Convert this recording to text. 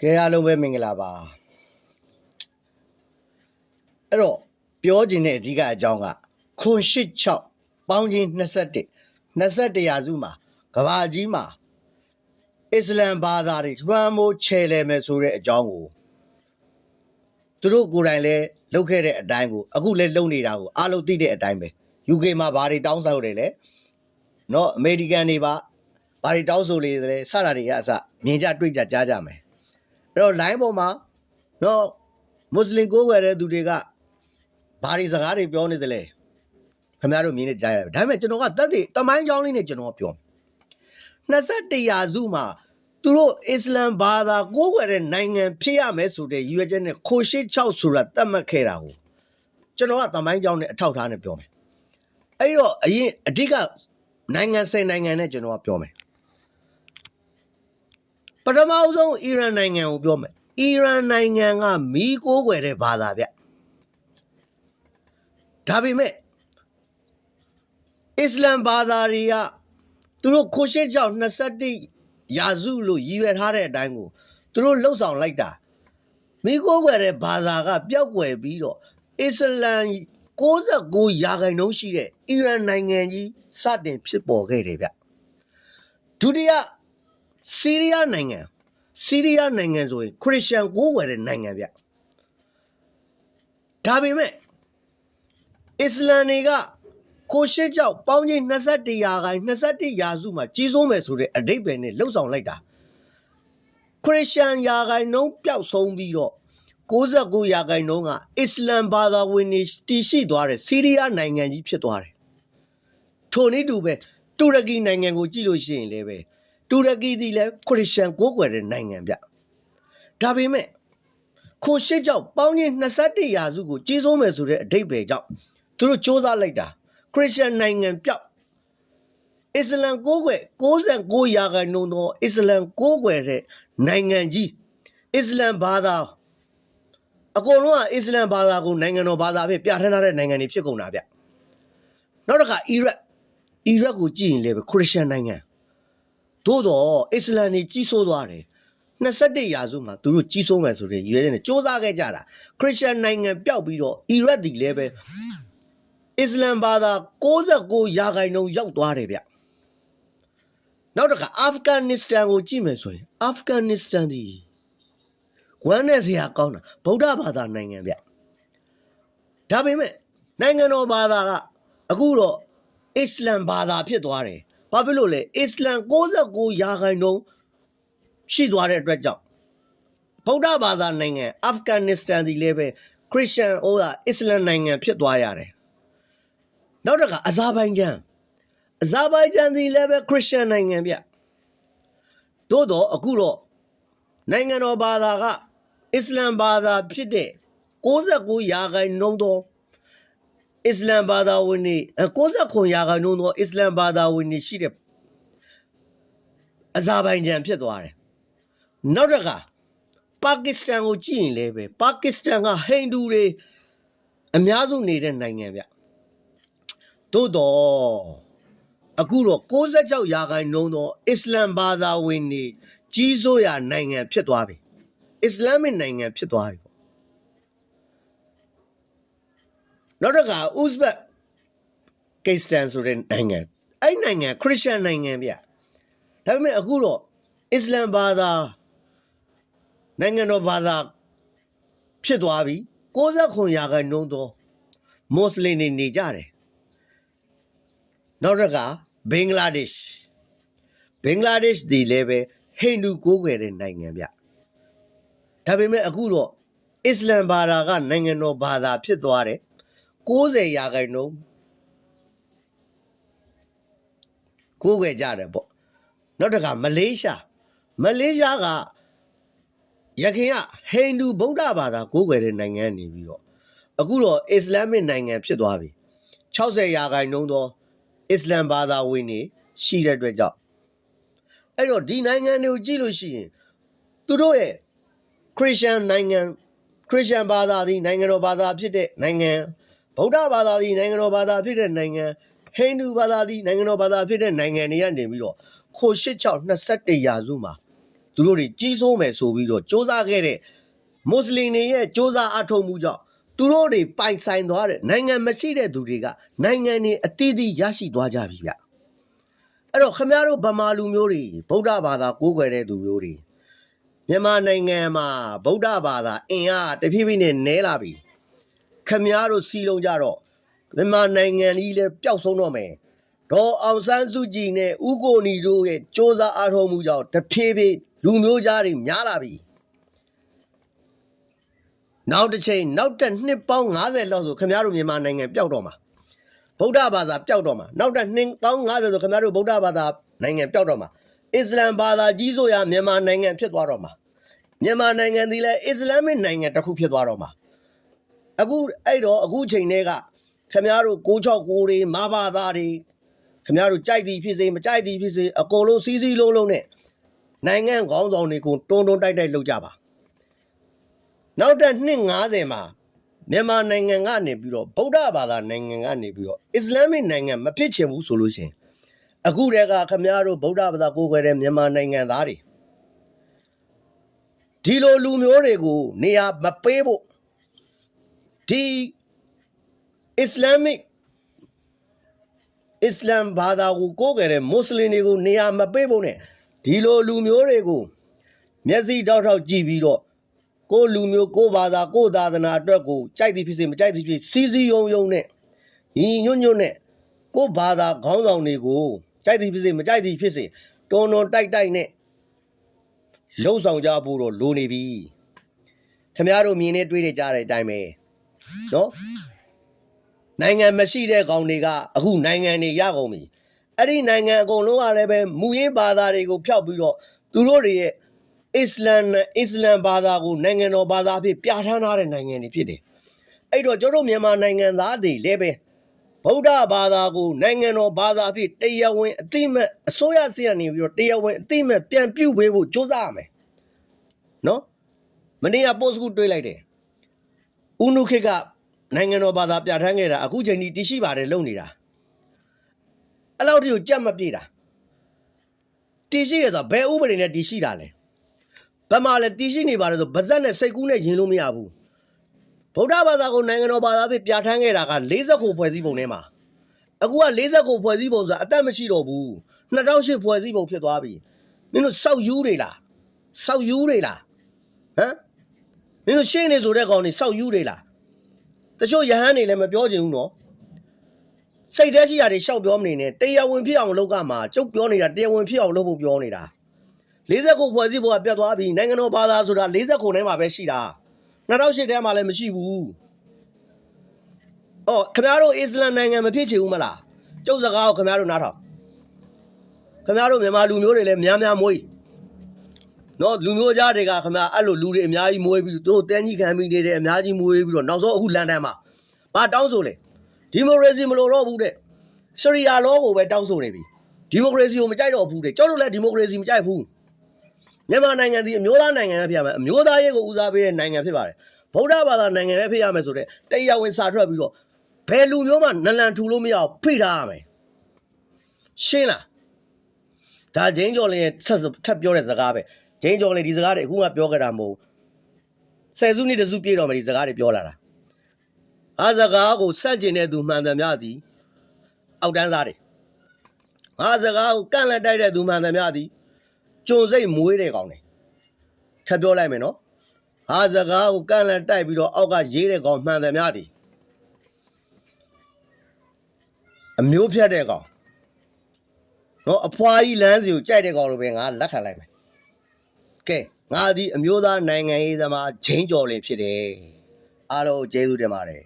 ကဲအားလုံးပဲမင်္ဂလာပါအဲ့တော့ပြောခြင်းတဲ့အဓိကအကြောင်းကခွန်86ပေါင်းချင်း21 21ရာစုမှာကဘာကြီးမှာအစ္စလမ်ဘာသာတွေလွှမ်းမိုးချယ်လဲမယ်ဆိုတဲ့အကြောင်းကိုသူတို့ကိုယ်တိုင်လည်းလုပ်ခဲ့တဲ့အတိုင်းကိုအခုလည်းလုပ်နေတာကိုအားလုံးသိတဲ့အတိုင်းပဲ UK မှာဘာတွေတောင်းဆိုတယ်လဲเนาะအမေရိကန်တွေပါဘာတွေတောင်းဆိုလေလဲစတာတွေကအစမြင်ကြတွေ့ကြကြားကြမယ် အဲ့တော့ line ပေါ်မှာတော့မွတ်စလင်ကိုယ်ွယ်တဲ့သူတွေကဘာတွေစကားတွေပြောနေသလဲခင်ဗျားတို့မြင်နေကြရတယ်ဒါပေမဲ့ကျွန်တော်ကတက်တဲ့တမိုင်းကြောင်းလေးနဲ့ကျွန်တော်ကပြော21ရာစုမှာသူတို့အစ္စလမ်ဘာသာကိုယ်ွယ်တဲ့နိုင်ငံဖြစ်ရမယ်ဆိုတဲ့ရည်ရွယ်ချက်နဲ့ခိုရှိ6ဆိုတာတတ်မှတ်ခဲ့တာကိုကျွန်တော်ကတမိုင်းကြောင်းနဲ့အထောက်ထားနဲ့ပြောမယ်အဲ့တော့အရင်အဓိကနိုင်ငံ10နိုင်ငံနဲ့ကျွန်တော်ကပြောမယ် ပထမအဆုံးအီရန်နိုင်ငံကိုပြောမယ်အီရန်နိုင်ငံကမီးကိုးကွယ်တဲ့ဘာသာဗျဒါပေမဲ့အစ္စလမ်ဘာသာတွေကသူတို့ခိုရှစ်ကြောင့်21ရာစုလို့ရည်ရွယ်ထားတဲ့အတိုင်းကိုသူတို့လှုပ်ဆောင်လိုက်တာမီးကိုးကွယ်တဲ့ဘာသာကပျောက်ကွယ်ပြီးတော့အစ္စလမ်69ရာခိုင်နှုန်းရှိတဲ့အီရန်နိုင်ငံကြီးစတင်ဖြစ်ပေါ်ခဲ့တယ်ဗျဒုတိယ ဆီးရီးယားနိုင်ငံဆီးရီးယားနိုင်ငံဆိုရင်ခရစ်ယာန်ကိုးကွယ်တဲ့နိုင်ငံဗျဒါပေမဲ့အစ္စလမ်တွေကကိုရှစ်ကြောက်ပေါင်းချင်း21ရာခိုင်21ရာစုမှာကြီးစိုးမယ်ဆိုတဲ့အဓိပ္ပာယ်နဲ့လှုပ်ဆောင်လိုက်တာခရစ်ယာန်ရာခိုင်နှုန်းပျောက်ဆုံးပြီးတော့69ရာခိုင်နှုန်းကအစ္စလမ်ဘာသာဝင်တွေတည်ရှိသွားတဲ့ဆီးရီးယားနိုင်ငံကြီးဖြစ်သွားတယ်ထိုနည်းတူပဲတူရကီနိုင်ငံကိုကြည့်လို့ရှိရင်လည်းပဲ တူရကီသည်လည်းခရစ်ယာန်ကိုးကွယ်တဲ့နိုင်ငံဗျဒါပေမဲ့ခိုရှိကြောင့်ပေါင်းချင်း21ရာစုကိုကြီးစိုးမယ်ဆိုတဲ့အဓိပ္ပာယ်ကြောင့်သူတို့စ조사လိုက်တာခရစ်ယာန်နိုင်ငံပြောက်အစ္စလမ်ကိုးကွယ်69ရာခိုင်နှုန်းသောအစ္စလမ်ကိုးကွယ်တဲ့နိုင်ငံကြီးအစ္စလမ်ဘာသာအကုန်လုံးကအစ္စလမ်ဘာသာကိုနိုင်ငံတော်ဘာသာဖြစ်ပြဋ္ဌာန်းထားတဲ့နိုင်ငံတွေဖြစ်ကုန်တာဗျနောက်တစ်ခါအီရတ်အီရတ်ကိုကြည့်ရင်လည်းပဲခရစ်ယာန်နိုင်ငံ သို့တော့အစ္စလမ်တွေကြီးစိုးသွားတယ်21ရာစုမှာသူတို့ကြီးစိုးမယ်ဆိုတဲ့ရည်ရွယ်ချက်နဲ့စ조사ခဲ့ကြတာခရစ်ယာန်နိုင်ငံပျောက်ပြီးတော့အီရတ်ဒီလည်းပဲအစ္စလမ်ဘာသာ69ရာခိုင်နှုန်းရောက်သွားတယ်ဗျနောက်တစ်ခါအာဖဂန်နစ္စတန်ကိုကြည့်မယ်ဆိုရင်အာဖဂန်နစ္စတန်ဒီဝမ်းနဲ့စရာကောင်းတာဗုဒ္ဓဘာသာနိုင်ငံဗျဒါပေမဲ့နိုင်ငံတော်ဘာသာကအခုတော့အစ္စလမ်ဘာသာဖြစ်သွားတယ် ဘာဖြစ်လို့လဲအစ္စလမ်69ရာခိုင်နှုန်းရှိသွားတဲ့အတွက်ကြောင့်ဗုဒ္ဓဘာသာနိုင်ငံအာဖဂန်နစ္စတန်ဒီလည်းပဲခရစ်ယာန်ဟိုကအစ္စလမ်နိုင်ငံဖြစ်သွားရတယ်နောက်တစ်ခါအဇာဘိုင်ဂျန်အဇာဘိုင်ဂျန်ဒီလည်းပဲခရစ်ယာန်နိုင်ငံဗျသို့တော့အခုတော့နိုင်ငံတော်ဘာသာကအစ္စလမ်ဘာသာဖြစ်တဲ့69ရာခိုင်နှုန်းသော အစ္စလမ်ဘာသာဝင်တွေ69ရာခိုင်နှုန်းသောအစ္စလမ်ဘာသာဝင်တွေရှိတဲ့အဇာဘိုင်ဂျန်ဖြစ်သွားတယ်နောက်တစ်ခါပါကစ္စတန်ကိုကြည့်ရင်လည်းပဲပါကစ္စတန်ကဟိန္ဒူတွေအများစုနေတဲ့နိုင်ငံဗျသို့တော့အခုတော့66ရာခိုင်နှုန်းသောအစ္စလမ်ဘာသာဝင်တွေကြီးစိုးရာနိုင်ငံဖြစ်သွားပြီအစ္စလာမစ်နိုင်ငံဖြစ်သွားပြီပေါ့ နောက်တစ်ခါဥဇဘက်ကိစ္စတန်ဆိုတဲ့နိုင်ငံအဲ့နိုင်ငံခရစ်ယာန်နိုင်ငံဗျဒါပေမဲ့အခုတော့အစ္စလမ်ဘာသာနိုင်ငံတော်ဘာသာဖြစ်သွားပြီ69ရာခိုင်နှုန်းသောမွတ်စလင်တွေနေကြတယ်နောက်တစ်ခါဘင်္ဂလားဒေ့ရှ်ဘင်္ဂလားဒေ့ရှ်ဒီလည်းပဲဟိန္ဒူကိုးကွယ်တဲ့နိုင်ငံဗျဒါပေမဲ့အခုတော့အစ္စလမ်ဘာသာကနိုင်ငံတော်ဘာသာဖြစ်သွားတယ် 60ရာခိုင်နှုန်းကိုးကွယ်ကြတယ်ပေါ့နောက်တစ်ခါမလေးရှားမလေးရှားကရခင်ကဟိန္ဒူဗုဒ္ဓဘာသာကိုးကွယ်တဲ့နိုင်ငံနေပြီးတော့အခုတော့အစ္စလာမစ်နိုင်ငံဖြစ်သွားပြီ60ရာခိုင်နှုန်းသောအစ္စလမ်ဘာသာဝင်တွေရှိတဲ့အတွက်ကြောင့်အဲ့တော့ဒီနိုင်ငံတွေကိုကြည့်လို့ရှိရင်သူတို့ရဲ့ခရစ်ယာန်နိုင်ငံခရစ်ယာန်ဘာသာသည်နိုင်ငံတော်ဘာသာဖြစ်တဲ့နိုင်ငံ ဗုဒ္ဓဘာသာသည်နိုင်ငံတော်ဘာသာဖြစ်တဲ့နိုင်ငံဟိန္ဒူဘာသာသည်နိုင်ငံတော်ဘာသာဖြစ်တဲ့နိုင်ငံတွေကနေပြီးတော့ခိုရှစ်6 21ရာစုမှာသူ သူတို့တွေကြီးစိုးမယ်ဆိုပြီးတော့စ조사ခဲ့တဲ့မွတ်စလင်တွေရဲ့စ조사အထောက်မှုကြောင့်သူတို့တွေပိုင်ဆိုင်သွားတဲ့နိုင်ငံမရှိတဲ့သူတွေကနိုင်ငံတွေအသီးသီးရရှိသွားကြပြီဗျအဲ့တော့ခမရတို့ဗမာလူမျိုးတွေဗုဒ္ဓဘာသာကိုးကွယ်တဲ့သူမျိုးတွေမြန်မာနိုင်ငံမှာဗုဒ္ဓဘာသာအင်အားတဖြည်းဖြည်းနဲ့နည်းလာပြီ ခမရတို့စီလုံးကြတော့မြန်မာနိုင်ငံကြီးလည်းပျောက်ဆုံးတော့မယ်ဒေါ်အောင်ဆန်းစုကြည်နဲ့ဦးကိုနီတို့ရဲ့စ조사အားထုတ်မှုကြောင့်တဖြည်းဖြည်းလူမျိုးသားတွေများလာပြီနောက်တစ်ချိန်နောက်တစ်နှစ်ပေါင်း90လောက်ဆိုခင်ဗျားတို့မြန်မာနိုင်ငံပျောက်တော့မှာဗုဒ္ဓဘာသာပျောက်တော့မှာနောက်တစ်နှစ်ပေါင်း90ဆိုခင်ဗျားတို့ဗုဒ္ဓဘာသာနိုင်ငံပျောက်တော့မှာအစ္စလမ်ဘာသာကြီးဆိုရမြန်မာနိုင်ငံဖြစ်သွားတော့မှာမြန်မာနိုင်ငံဒီလဲအစ္စလာမစ်နိုင်ငံတစ်ခုဖြစ်သွားတော့မှာ အခုအဲ့တော့အခုချိန်တည်းကခင်ဗျားတို့669တွေမဘာသာတွေခင်ဗျားတို့ကြိုက်သည်ဖြစ်စေမကြိုက်သည်ဖြစ်စေအကုန်လုံးစီးစီးလုံးလုံးနဲ့နိုင်ငံခေါင်းဆောင်တွေကိုတွန်းတွန်းတိုက်တိုက်လုပ်ကြပါနောက်တဲ့နှစ်90မှာမြန်မာနိုင်ငံကနေပြီးတော့ဗုဒ္ဓဘာသာနိုင်ငံကနေပြီးတော့အစ္စလာမစ်နိုင်ငံမဖြစ်ချင်ဘူးဆိုလို့ရှိရင်အခုတည်းကခင်ဗျားတို့ဗုဒ္ဓဘာသာကိုးကွယ်တဲ့မြန်မာနိုင်ငံသားတွေဒီလိုလူမျိုးတွေကိုနေရာမပေးဖို့ ဒီအစ္စလာမစ်အစ္စလမ်ဘာသာကိုကိုးကွယ်တဲ့မွတ်စလင်တွေကိုနေရာမပေးဖို့နဲ့ဒီလိုလူမျိုးတွေကိုမျက်စိတောက်တောက်ကြည့်ပြီးတော့ကိုယ်လူမျိုးကိုယ်ဘာသာကိုယ်သာသနာအတွက်ကိုကြိုက်သည်ဖြစ်စေမကြိုက်သည်ဖြစ်စေစီစီယုံယုံနဲ့ညီညွတ်ညွတ်နဲ့ကိုယ်ဘာသာခေါင်းဆောင်တွေကိုကြိုက်သည်ဖြစ်စေမကြိုက်သည်ဖြစ်စေတွန်းတွန်းတိုက်တိုက်နဲ့လှုပ်ဆောင်ကြဖို့တော့လိုနေပြီခင်ဗျားတို့မြင်နေတွေးနေကြတဲ့အတိုင်းပဲ နော်နိုင်ငံမရှိတဲ့ကောင်တွေကအခုနိုင်ငံတွေရကုန်ပြီအဲ့ဒီနိုင်ငံအကုန်လုံးကလည်းပဲမူရင်းဘာသာတွေကိုဖျောက်ပြီးတော့သူတို့တွေရဲ့အစ္စလမ်နဲ့အစ္စလမ်ဘာသာကိုနိုင်ငံတော်ဘာသာအဖြစ်ပြဋ္ဌာန်းထားတဲ့နိုင်ငံတွေဖြစ်တယ်အဲ့တော့ကျွန်တော်တို့မြန်မာနိုင်ငံသားတွေလည်းပဲဗုဒ္ဓဘာသာကိုနိုင်ငံတော်ဘာသာအဖြစ်တရားဝင်အသိမဲ့အစိုးရစီကနေပြီးတော့တရားဝင်အသိမဲ့ပြန်ပြုတ်ပေးဖို့စ조사ရမယ်နော်မနေ့က post ကူတွေးလိုက်တယ် ဥနုခေတ်ကနိုင်ငံတော်ဘာသာပြဋ္ဌာန်းခဲ့တာအခုချိန်ထိတရှိပါတယ်လုံနေတာအဲ့လောက်တည်းကိုကြက်မပြေတာတရှိရဆိုဘယ်ဥပဒေနဲ့တရှိတာလဲဘယ်မှာလဲတရှိနေပါတယ်ဆိုဗဇက်နဲ့စိတ်ကူးနဲ့ယင်လို့မရဘူးဗုဒ္ဓဘာသာကိုနိုင်ငံတော်ဘာသာဖြစ်ပြဋ္ဌာန်းခဲ့တာက40ခုဖွဲ့စည်းပုံထဲမှာအခုက40ခုဖွဲ့စည်းပုံဆိုတာအသက်မရှိတော့ဘူး2008ဖွဲ့စည်းပုံဖြစ်သွားပြီမင်းတို့စောက်ယူတွေလားစောက်ယူတွေလားဟမ် မင်းတို့ရှင်းနေဆိုတဲ့ကောင်တွေစောက်ယူတွေလားတချို့ယဟန်နေလည်းမပြောချင်ဘူးနော်စိတ်ထဲရှိတာတွေရှောက်ပြောမနေနဲ့တရားဝင်ဖြစ်အောင်လုပ်ကမှာကျုပ်ပြောနေတာတရားဝင်ဖြစ်အောင်လုပ်ဖို့ပြောနေတာ40ခုဖွဲ့စည်းဖို့ကပြတ်သွားပြီနိုင်ငံတော်ဘာသာဆိုတာ40ခုထဲမှာပဲရှိတာ2008ထဲမှာလည်းမရှိဘူးအော်ခင်ဗျားတို့အစ္စလမ်နိုင်ငံမဖြစ်ချင်ဘူးမလားကျုပ်စကားကိုခင်ဗျားတို့နားထောင်ခင်ဗျားတို့မြန်မာလူမျိုးတွေလည်းများများမွေး နော်လူမျိုးကြားတွေကခင်ဗျာအဲ့လိုလူတွေအများကြီးမွေးပြီးသူတို့တန်းကြီးခံပြီးနေတယ်အများကြီးမွေးပြီးတော့နောက်ဆုံးအခုလန်ဒန်မှာဘာတောင်းဆိုလဲဒီမိုကရေစီမလိုတော့ဘူးတဲ့ရှရီယာလောကိုပဲတောင်းဆိုနေပြီဒီမိုကရေစီကိုမကြိုက်တော့ဘူးတဲ့ကျောက်တို့လည်းဒီမိုကရေစီမကြိုက်ဘူးမြန်မာနိုင်ငံဒီအမျိုးသားနိုင်ငံပဲဖြစ်ရမယ်အမျိုးသားရေးကိုဦးစားပေးတဲ့နိုင်ငံဖြစ်ပါတယ်ဗုဒ္ဓဘာသာနိုင်ငံပဲဖြစ်ရမယ်ဆိုတဲ့တရားဝင်စာထွက်ပြီးတော့ဘယ်လူမျိုးမှနလန်ထူလို့မရအောင်ဖိထားရမယ်ရှင်းလားဒါဂျင်းကျော်လင်းရဲ့ဆက်ထပ်ပြောတဲ့စကားပဲ ဂျင်းကျော်လေဒီစကားတွေအခုမှပြောကြတာမဟုတ်ဆယ်စုနှစ်တစုပြည့်တော့မယ်ဒီစကားတွေပြောလာတာအားစကားကိုစန့်ကျင်တဲ့သူမှန်တယ်များသည်အောက်တန်းသားတွေအားစကားကိုကန့်လက်တိုက်တဲ့သူမှန်တယ်များသည်ကျုံစိတ်မွေးတဲ့ကောင်တွေထပ်ပြောလိုက်မယ်နော်အားစကားကိုကန့်လက်တိုက်ပြီးတော့အောက်ကရေးတဲ့ကောင်မှန်တယ်များသည်အမျိုးဖြတ်တဲ့ကောင်နော်အဖွားကြီးလမ်းစီကိုကြိုက်တဲ့ကောင်လိုပဲငါလက်ခံလိုက်မယ် ကဲငါသည်အမျိုးသားနိုင်ငံရေးသမားဂျင်းကျော်လင်ဖြစ်တယ်အားလုံးကျေးဇူးတင်ပါတယ်